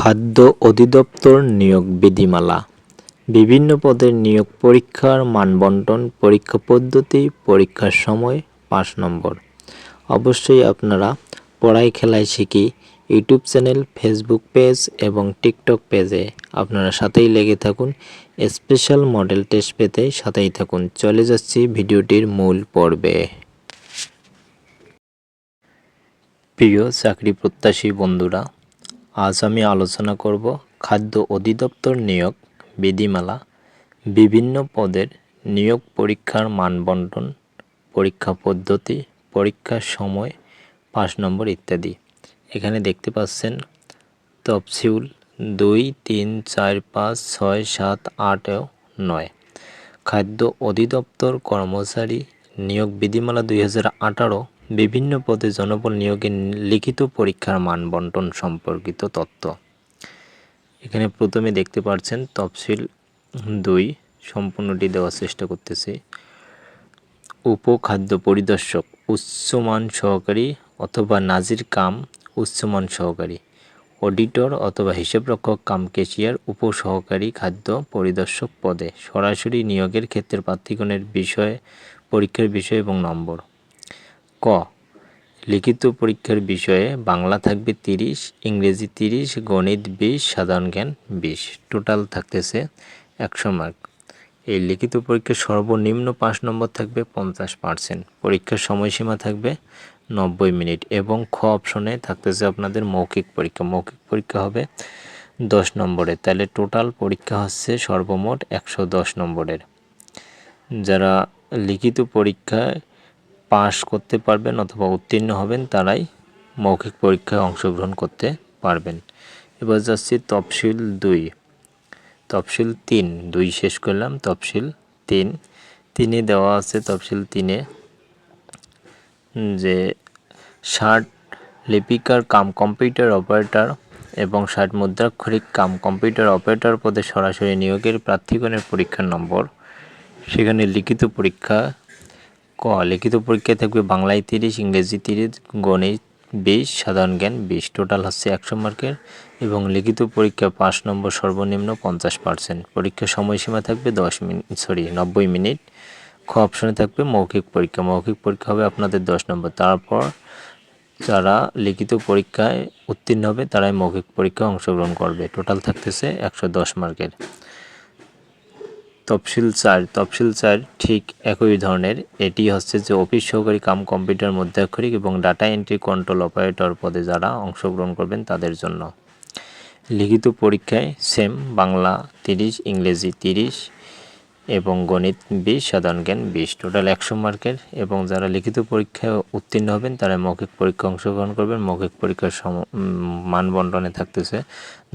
খাদ্য অধিদপ্তর নিয়োগ বিধিমালা। বিভিন্ন পদের নিয়োগ পরীক্ষার মানবন্টন, পরীক্ষা পদ্ধতি, পরীক্ষার সময়, পাঁচ নম্বর। অবশ্যই আপনারা পড়াই খেলায় শিখি, ইউটিউব চ্যানেল, ফেসবুক পেজ এবং টিকটক পেজে আপনারা সাথেই লেগে থাকুন। স্পেশাল মডেল টেস্ট পেতে সাথেই থাকুন। চলে যাচ্ছি ভিডিওটির মূল পর্বে। প্রিয় চাকরি প্রত্যাশী বন্ধুরা আজ আমি আলোচনা করব খাদ্য অধিদপ্তর নিয়োগ বিধিমালা, বিভিন্ন পদের নিয়োগ পরীক্ষার মানবন্টন, পরীক্ষা পদ্ধতি, পরীক্ষার সময়, পাঁচ নম্বর ইত্যাদি। এখানে দেখতে পাচ্ছেন তফসিউল দুই, তিন, চার, পাঁচ, ছয়, সাত, আট নয়। খাদ্য অধিদপ্তর কর্মচারী নিয়োগ বিধিমালা দুই হাজার আঠারো বিভিন্ন পদে জনবল নিয়োগের লিখিত পরীক্ষার মান বন্টন সম্পর্কিত তথ্য। এখানে প্রথমে দেখতে পাচ্ছেন তফসিল দুই, সম্পূর্ণটি দেওয়ার চেষ্টা করতেছি। উপখাদ্য পরিদর্শক, উচ্চমান সহকারী অথবা নাজির কাম, উচ্চমান সহকারী। অডিটর অথবা হিসাবরক্ষক, কাম কেশিয়ার উপসহকারী খাদ্য পরিদর্শক পদে সরাসরি নিয়োগের ক্ষেত্রে প্রার্থীগণের বিষয়, পরীক্ষার বিষয় এবং নম্বর। ক। লিখিত পরীক্ষার বিষয়ে বাংলা থাকবে তিরিশ, ইংরেজি তিরিশ, গণিত বিশ, সাধারণ জ্ঞান বিশ। টোটাল থাকতেছে একশো মার্ক এই লিখিত পরীক্ষার সর্বনিম্ন পাঁচ নম্বর থাকবে পঞ্চাশ পার্সেন্ট পরীক্ষার সময়সীমা থাকবে নব্বই মিনিট এবং খ অপশনে থাকতেছে আপনাদের মৌখিক পরীক্ষা। মৌখিক পরীক্ষা হবে দশ নম্বরের। তাহলে টোটাল পরীক্ষা হচ্ছে সর্বমোট একশো দশ নম্বরের। যারা লিখিত পরীক্ষায় পাশ করতে পারবেন অথবা উত্তীর্ণ হবেন, তারাই মৌখিক পরীক্ষায় অংশগ্রহণ করতে পারবেন। এবার যাচ্ছি তফসিল দুই। তফসিল তিন, দুই শেষ করলাম, তফসিল তিন। তিনে দেওয়া আছে তফসিল তিনে, যে ষাট লিপিকার কাম কম্পিউটার অপারেটর এবং ষাট মুদ্রাক্ষরিক কাম কম্পিউটার অপারেটর পদে সরাসরি নিয়োগের প্রার্থীগণের পরীক্ষার নম্বর। সেখানে লিখিত পরীক্ষা ক, লিখিত পরীক্ষায় থাকবে বাংলায় তিরিশ, ইংরেজি তিরিশ, গণিত বিশ, সাধারণ জ্ঞান বিশ। টোটাল হচ্ছে একশো মার্কের এবং লিখিত পরীক্ষা পাঁচ নম্বর সর্বনিম্ন পঞ্চাশ পার্সেন্ট পরীক্ষার সময়সীমা থাকবে দশ মিনিট সরি নব্বই মিনিট। খ অপশনে থাকবে মৌখিক পরীক্ষা। মৌখিক পরীক্ষা হবে আপনাদের দশ নম্বর। তারপর যারা লিখিত পরীক্ষায় উত্তীর্ণ হবে, তারাই মৌখিক পরীক্ষায় অংশগ্রহণ করবে। টোটাল থাকতেছে একশো দশ মার্কের। তফসিল চার তফসিল চার ঠিক একই ধরনের। এটি হচ্ছে যে অফিস সহকারী কাম কম্পিউটার মধ্যাক্ষরিক এবং ডাটা এন্ট্রি কন্ট্রোল অপারেটর পদে যারা অংশগ্রহণ করবেন তাদের জন্য। লিখিত পরীক্ষায় সেম, বাংলা তিরিশ, ইংরেজি তিরিশ এবং গণিত বিশ, সাধারণ জ্ঞান বিশ টোটাল একশো মার্কের এবং যারা লিখিত পরীক্ষায় উত্তীর্ণ হবেন, তারা মৌখিক পরীক্ষা অংশগ্রহণ করবেন। মৌখিক পরীক্ষার সম মানবন্টনে থাকতেছে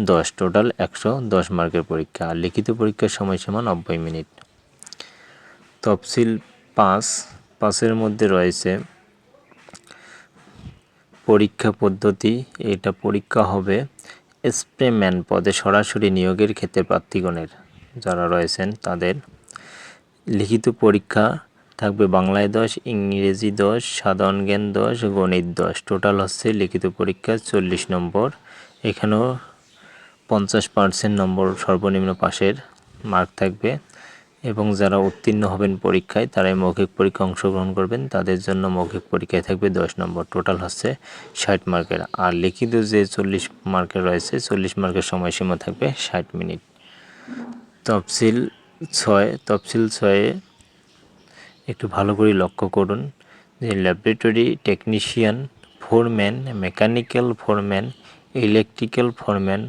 দশ টোটাল একশো দশ মার্কের পরীক্ষা। আর লিখিত পরীক্ষার সময়সীমা নব্বই মিনিট। তফসিল পাঁচ, পাঁচের মধ্যে রয়েছে পরীক্ষা পদ্ধতি। এটা পরীক্ষা হবে স্প্রেম্যান পদে সরাসরি নিয়োগের ক্ষেত্রে প্রার্থীগণের। যারা রয়েছেন তাদের লিখিত পরীক্ষা থাকবে বাংলায় দশ, ইংরেজি দশ, সাধারণ জ্ঞান দশ, গণিত দশ। টোটাল হচ্ছে লিখিত পরীক্ষা চল্লিশ নম্বর। এখানেও পঞ্চাশ পার্সেন্ট নম্বর সর্বনিম্ন পাশের মার্ক থাকবে। এবং যারা উত্তীর্ণ হবেন পরীক্ষায়, তারাই মৌখিক পরীক্ষা অংশগ্রহণ করবেন। তাদের জন্য মৌখিক পরীক্ষায় থাকবে দশ নম্বর। টোটাল হচ্ছে ষাট মার্কের আর লিখিত যে চল্লিশ মার্কের রয়েছে, চল্লিশ মার্কের সময়সীমা থাকবে ষাট মিনিট। তফসিল ছয়, তফসিল ছয়ে একটু ভালো করে লক্ষ্য করুন যে laboratory technician foreman mechanical foreman electrical foreman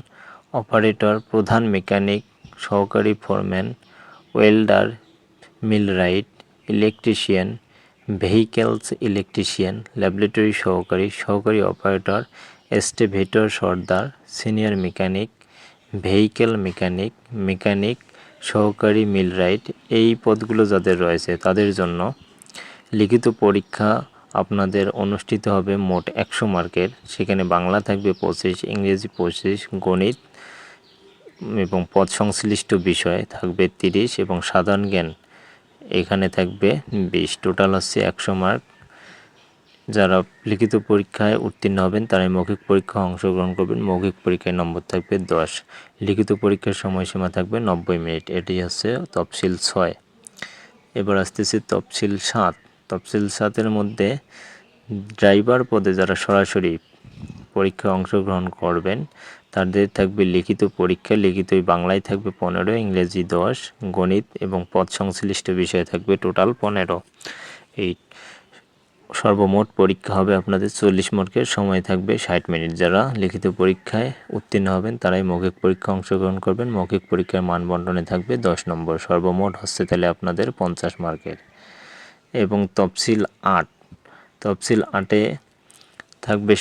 operator প্রধান মেকানিক সহকারী foreman welder millwright electrician vehicles electrician laboratory সহকারী সহকারী অপারেটর এস্টেভেটর সর্দার senior mechanic vehicle mechanic mechanic সহকারী মিলরাইট এই পদগুলো যাদের রয়েছে তাদের জন্য লিখিত পরীক্ষা আপনাদের অনুষ্ঠিত হবে মোট একশো মার্কের। সেখানে বাংলা থাকবে পঁচিশ, ইংরেজি পঁচিশ, গণিত এবং পদ সংশ্লিষ্ট বিষয় থাকবে তিরিশ এবং সাধারণ জ্ঞান এখানে থাকবে বিশ। টোটাল হচ্ছে একশো মার্ক। যারা লিখিত পরীক্ষায় উত্তীর্ণ হবেন, তারাই মৌখিক পরীক্ষায় অংশগ্রহণ করবেন। মৌখিক পরীক্ষায় নম্বর থাকবে দশ। লিখিত পরীক্ষার সময়সীমা থাকবে নব্বই মিনিট। এটি হচ্ছে তফসিল ছয়। এবার আসতেছে তফসিল সাত। তফসিল সাতের মধ্যে ড্রাইভার পদে যারা সরাসরি পরীক্ষায় অংশগ্রহণ করবেন, তাদের থাকবে লিখিত পরীক্ষা। লিখিত বাংলায় থাকবে পনেরো, ইংরেজি দশ, গণিত এবং পদ সংশ্লিষ্ট বিষয় থাকবে টোটাল পনেরো। এই সর্বমোট পরীক্ষা হবে আপনাদের চল্লিশ মার্কের, সময় থাকবে ষাট মিনিট। যারা লিখিত পরীক্ষায় উত্তীর্ণ হবেন, তারাই মৌখিক পরীক্ষা অংশগ্রহণ করবেন। মৌখিক পরীক্ষার মান বন্টনে থাকবে দশ নম্বর। সর্বমোট হচ্ছে তাহলে আপনাদের পঞ্চাশ মার্কের। এবং তফসিল আট। তফসিল আটে থাকবে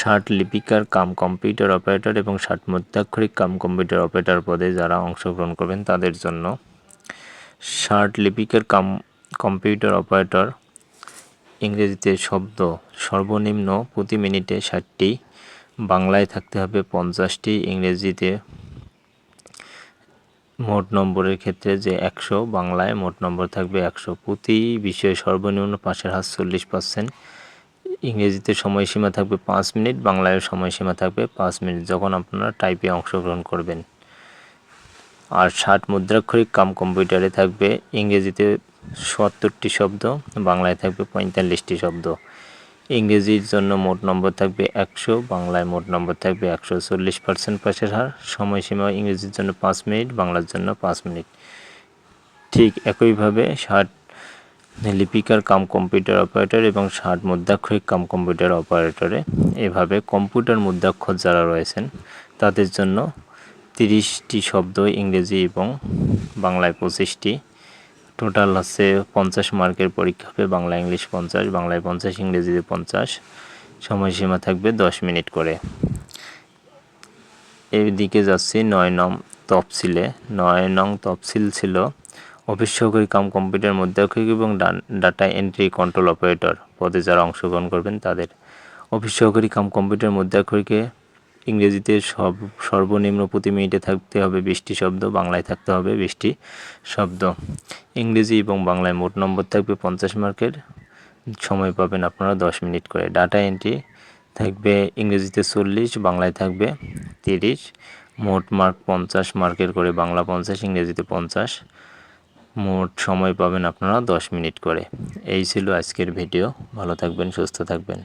ষাট লিপিকার কাম কম্পিউটার অপারেটর এবং ষাট মধ্যাক্ষরিক কাম কম্পিউটার অপারেটর পদে যারা অংশগ্রহণ করবেন, তাদের জন্য ষাট লিপিকার কাম কম্পিউটার অপারেটর ইংরেজিতে শব্দ। সর্বনিম্ন প্রতি মিনিটে ষাটটি, বাংলায় থাকতে হবে পঞ্চাশটি, ইংরেজিতে মোট নম্বরের ক্ষেত্রে যে একশো, বাংলায় মোট নম্বর থাকবে একশো। প্রতি বিষয়ে সর্বনিম্ন পাশের হাত চল্লিশ পার্সেন্ট। ইংরেজিতে সময়সীমা থাকবে পাঁচ মিনিট, বাংলায় সময়সীমা থাকবে পাঁচ মিনিট, যখন আপনারা টাইপে অংশগ্রহণ করবেন। আর ষাট মুদ্রাক্ষরিক কাম কম্পিউটারে থাকবে, ইংরেজিতে সত্তরটি শব্দ, বাংলায় থাকবে পঁয়তাল্লিশটি শব্দ। ইংরেজির জন্য মোট নম্বর থাকবে একশো, বাংলায় মোট নম্বর থাকবে একশো চল্লিশ পার্সেন্ট পাশের হার। সময়সীমা ইংরেজির জন্য পাঁচ মিনিট, বাংলার জন্য পাঁচ মিনিট। ঠিক একইভাবে ষাট লিপিকার কাম কম্পিউটার অপারেটর এবং ষাট মুদ্রাক্ষরিক কাম কম্পিউটার অপারেটরে এভাবে কম্পিউটার মুদ্রাক্ষর যারা রয়েছেন, তাদের জন্য তিরিশটি শব্দ ইংরেজি এবং বাংলায় পঁচিশটি। টোটাল হচ্ছে পঞ্চাশ মার্কের পরীক্ষা হবে, বাংলা ইংলিশ পঞ্চাশ, বাংলায় পঞ্চাশ, ইংরেজিতে পঞ্চাশ। সময়সীমা থাকবে দশ মিনিট করে। দিকে যাচ্ছি, নয় নং তফসিলে। নয় নং তফসিল ছিল অফিস সহকারী কাম কম্পিউটার মধ্যক্ষিক এবং ডাটা এন্ট্রি কন্ট্রোল অপারেটর। পদে যারা অংশগ্রহণ করবেন তাদের অফিস সহকারী কাম কম্পিউটার মধ্যক্ষরিকে ইংরেজিতে সব, সর্বনিম্ন প্রতি মিনিটে থাকতে হবে বিশটি শব্দ, বাংলায় থাকতে হবে বিশটি শব্দ। ইংরেজি এবং বাংলায় মোট নম্বর থাকবে পঞ্চাশ মার্কের। সময় পাবেন আপনারা দশ মিনিট করে। ডাটা এন্ট্রি থাকবে ইংরেজিতে চল্লিশ, বাংলায় থাকবে তিরিশ। মোট মার্ক পঞ্চাশ মার্কের করে বাংলা পঞ্চাশ, ইংরেজিতে পঞ্চাশ। মোট সময় পাবেন আপনারা দশ মিনিট করে। এই ছিল আজকের ভিডিও। ভালো থাকবেন, সুস্থ থাকবেন।